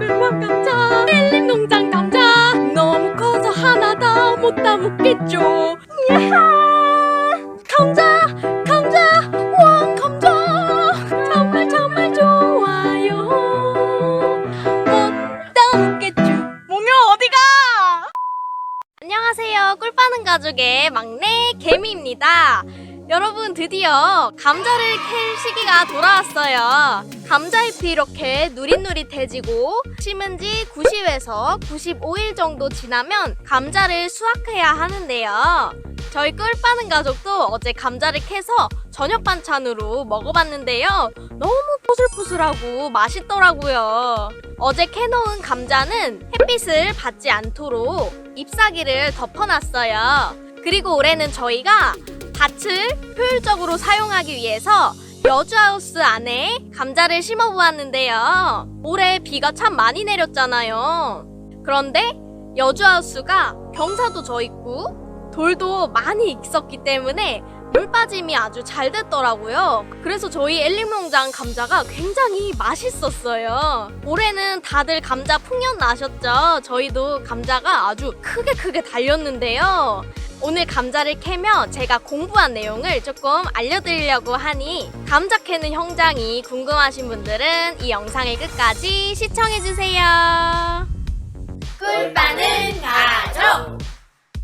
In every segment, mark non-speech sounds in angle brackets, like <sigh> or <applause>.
조그만 감자 농장 감자. 너무 커서 하나 다 못 담았겠죠. 야하! 감자! 감자! 왕 감자! 정말 정말 좋아요. 못 담겠죠? 모묘 어디가? 안녕하세요. 꿀빠는 가족의 막내 개미입니다 여러분 드디어 감자를 캘 시기가 돌아왔어요. 감자잎이 이렇게 누릿누릿해지고 심은 지 90에서 95일 정도 지나면 감자를 수확해야 하는데요. 저희 꿀 빠는 가족도 어제 감자를 캐서 저녁 반찬으로 먹어봤는데요. 너무 포슬포슬하고 맛있더라고요. 어제 캐놓은 감자는 햇빛을 받지 않도록 잎사귀를 덮어놨어요. 그리고 올해는 저희가 밭을 효율적으로 사용하기 위해서 여주하우스 안에 감자를 심어 보았는데요. 올해 비가 참 많이 내렸잖아요. 그런데 여주하우스가 경사도 져 있고 돌도 많이 있었기 때문에 물 빠짐이 아주 잘 됐더라고요. 그래서 저희 엘리농장 감자가 굉장히 맛있었어요. 올해는 다들 감자 풍년 나셨죠? 저희도 감자가 아주 크게 크게 달렸는데요. 오늘 감자를 캐며 제가 공부한 내용을 조금 알려드리려고 하니 감자 캐는 현장이 궁금하신 분들은 이 영상을 끝까지 시청해주세요. 꿀빠는 가족!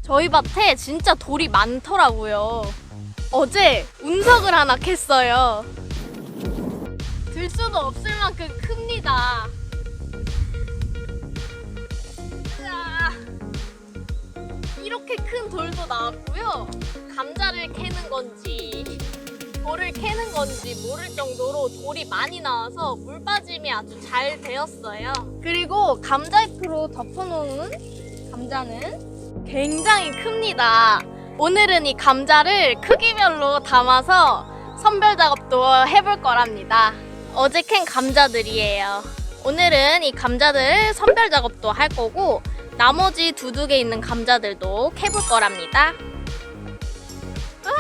저희 밭에 진짜 돌이 많더라고요. 어제 운석을 하나 캤어요. 들 수도 없을 만큼 큽니다. 이렇게 큰 돌도 나왔고요. 감자를 캐는 건지 돌을 캐는 건지 모를 정도로 돌이 많이 나와서 물 빠짐이 아주 잘 되었어요. 그리고 감자잎으로 덮어놓은 감자는 굉장히 큽니다. 오늘은 이 감자를 크기별로 담아서 선별 작업도 해볼 거랍니다. 어제 캔 감자들이에요. 오늘은 이 감자들 선별 작업도 할 거고 나머지 두둑에 있는 감자들도 캐볼 거랍니다. 아!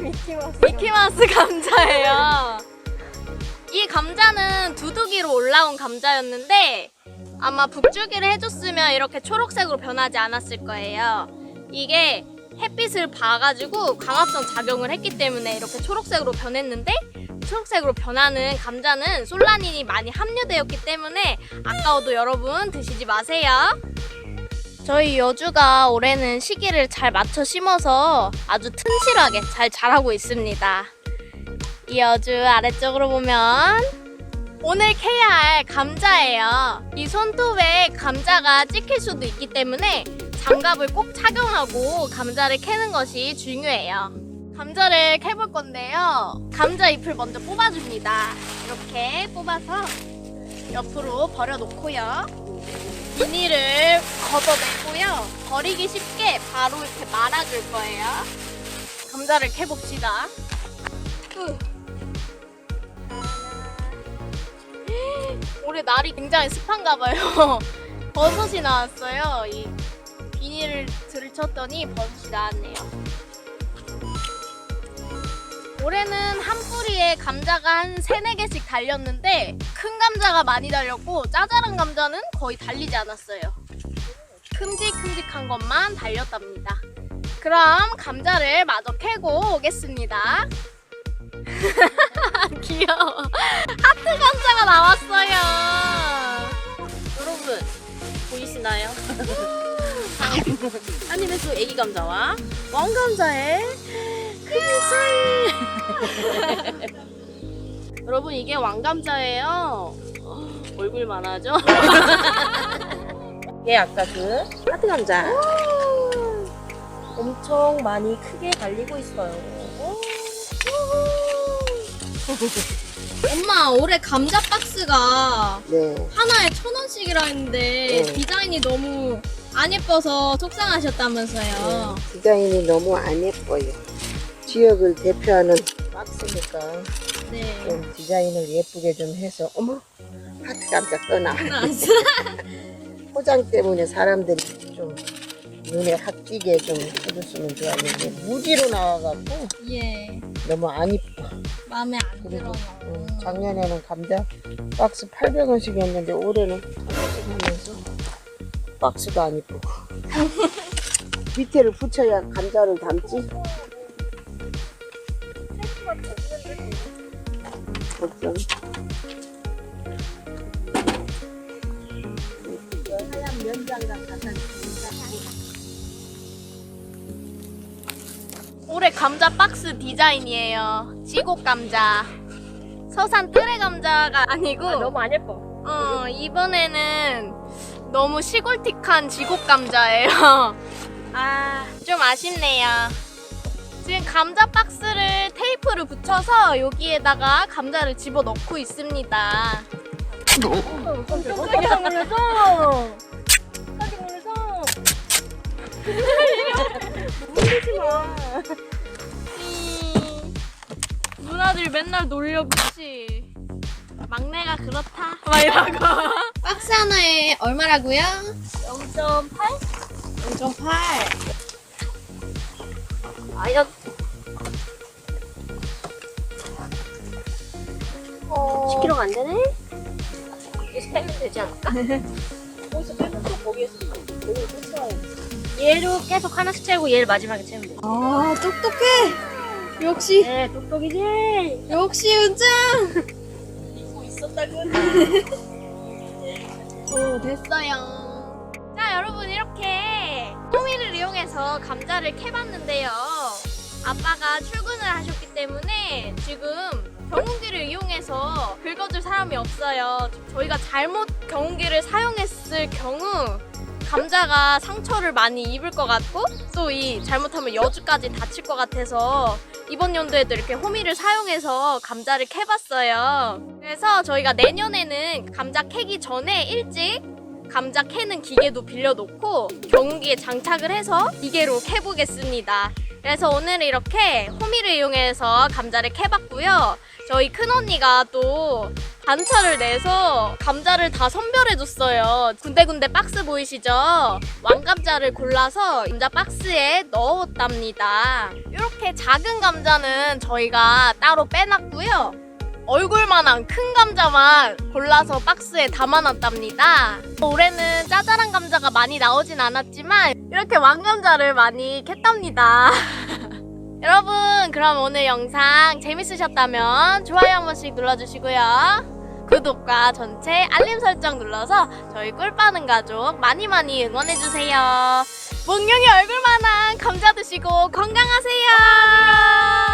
미키마우스. 미키마우스 감자예요. 이 감자는 두둑이로 올라온 감자였는데 아마 북주기를 해줬으면 이렇게 초록색으로 변하지 않았을 거예요. 이게 햇빛을 봐가지고 광합성 작용을 했기 때문에 이렇게 초록색으로 변했는데 초록색으로 변하는 감자는 솔라닌이 많이 함유되었기 때문에 아까워도 여러분 드시지 마세요. 저희 여주가 올해는 시기를 잘 맞춰 심어서 아주 튼실하게 잘 자라고 있습니다. 이 여주 아래쪽으로 보면 오늘 캐야 할 감자예요. 이 손톱에 감자가 찍힐 수도 있기 때문에 장갑을 꼭 착용하고 감자를 캐는 것이 중요해요. 감자를 캐볼 건데요. 감자 잎을 먼저 뽑아줍니다. 이렇게 뽑아서 옆으로 버려놓고요. 비닐을 걷어내고요. 버리기 쉽게 바로 이렇게 말아줄 거예요. 감자를 캐봅시다. 으. 올해 날이 굉장히 습한가 봐요. <laughs> 버섯이 나왔어요. 이 비닐을 들쳤더니 버섯이 나왔네요. 올해는 한 뿌리에 감자가 한 3, 4개씩 달렸는데 큰 감자가 많이 달렸고 짜잘한 감자는 거의 달리지 않았어요. 큼직큼직한 것만 달렸답니다. 그럼 감자를 마저 캐고 오겠습니다. <laughs> 귀여워. 하트 감자가 나왔어요. 여러분 보이시나요? <laughs> 한 입에 또 애기 감자와 왕 감자의 큰 차이. <laughs> 여러분 이게 왕 감자예요. 얼굴만 하죠? <laughs> 이게 아까 그 하트 감자. 엄청 많이 크게 달리고 있어요. <laughs> 엄마 올해 감자 박스가 네. 하나에 천 원씩이라 했는데 네. 디자인이 너무 안 예뻐서 속상하셨다면서요. 네. 디자인이 너무 안 예뻐요. 지역을 대표하는 박스니까 네. 좀 디자인을 예쁘게 좀 해서 어머 하트 깜짝 떠나. <laughs> 포장 때문에 사람들이 좀 눈에 확 띄게 좀 해줬으면 좋았는데 무지로 나와갖고 예. 너무 안 이뻐. 마음에 안 그리고 들어요. 음, 작년에는 감자 박스 800원씩이었는데 올해는 하나씩 하면서 박스도 안 이쁘고 <laughs> 밑에를 붙여야 감자를 담지 걱정 하얀 갖다 주니까 올해 감자 박스 디자인이에요. 지곡 감자. 서산 뜨레 감자가 아니고 너무 안 예뻐. 어, 이번에는 너무 시골틱한 지곡 감자예요. <laughs> 아, 좀 아쉽네요. 지금 감자 박스를 테이프를 붙여서 여기에다가 감자를 집어 넣고 있습니다. 깜짝이야 놀라서. 깜짝 놀라서. 놀리지 마. 이, 누나들 맨날 놀려 그치? 막내가 그렇다. 막 이러고. 박스 하나에 얼마라고요? 0.8? 0.8. 아 이거 어... 10kg가 안 되네? 여기서 빼면 되지 않을까? 거기서 빼면 또 거기에서 또 얘로 계속 하나씩 채우고 얘를 마지막에 채우면 돼. 아, 똑똑해. 역시, 네, 똑똑이지? 역시 은장. 잊고 있었다고. <laughs> 오, 됐어요. 자, 여러분, 이렇게 호미를 이용해서 감자를 캐봤는데요. 아빠가 출근을 하셨기 때문에 지금 경운기를 이용해서 긁어줄 사람이 없어요. 저희가 잘못 경운기를 사용했을 경우 감자가 상처를 많이 입을 것 같고 또 이 잘못하면 여주까지 다칠 것 같아서 이번 연도에도 이렇게 호미를 사용해서 감자를 캐봤어요. 그래서 저희가 내년에는 감자 캐기 전에 일찍 감자 캐는 기계도 빌려놓고 경운기에 장착을 해서 기계로 캐보겠습니다. 그래서 오늘 이렇게 호미를 이용해서 감자를 캐봤고요. 저희 큰언니가 또 반차를 내서 감자를 다 선별해줬어요. 군데군데 박스 보이시죠? 왕감자를 골라서 감자 박스에 넣었답니다. 이렇게 작은 감자는 저희가 따로 빼놨고요. 얼굴만한 큰 감자만 골라서 박스에 담아놨답니다. 올해는 짜잘한 감자가 많이 나오진 않았지만 이렇게 왕감자를 많이 캤답니다. <laughs> 여러분 그럼 오늘 영상 재밌으셨다면 좋아요 한 번씩 눌러주시고요. 구독과 전체 알림 설정 눌러서 저희 꿀빠는 가족 많이 많이 응원해주세요. 몽룡이 얼굴만한 감자 드시고 건강하세요.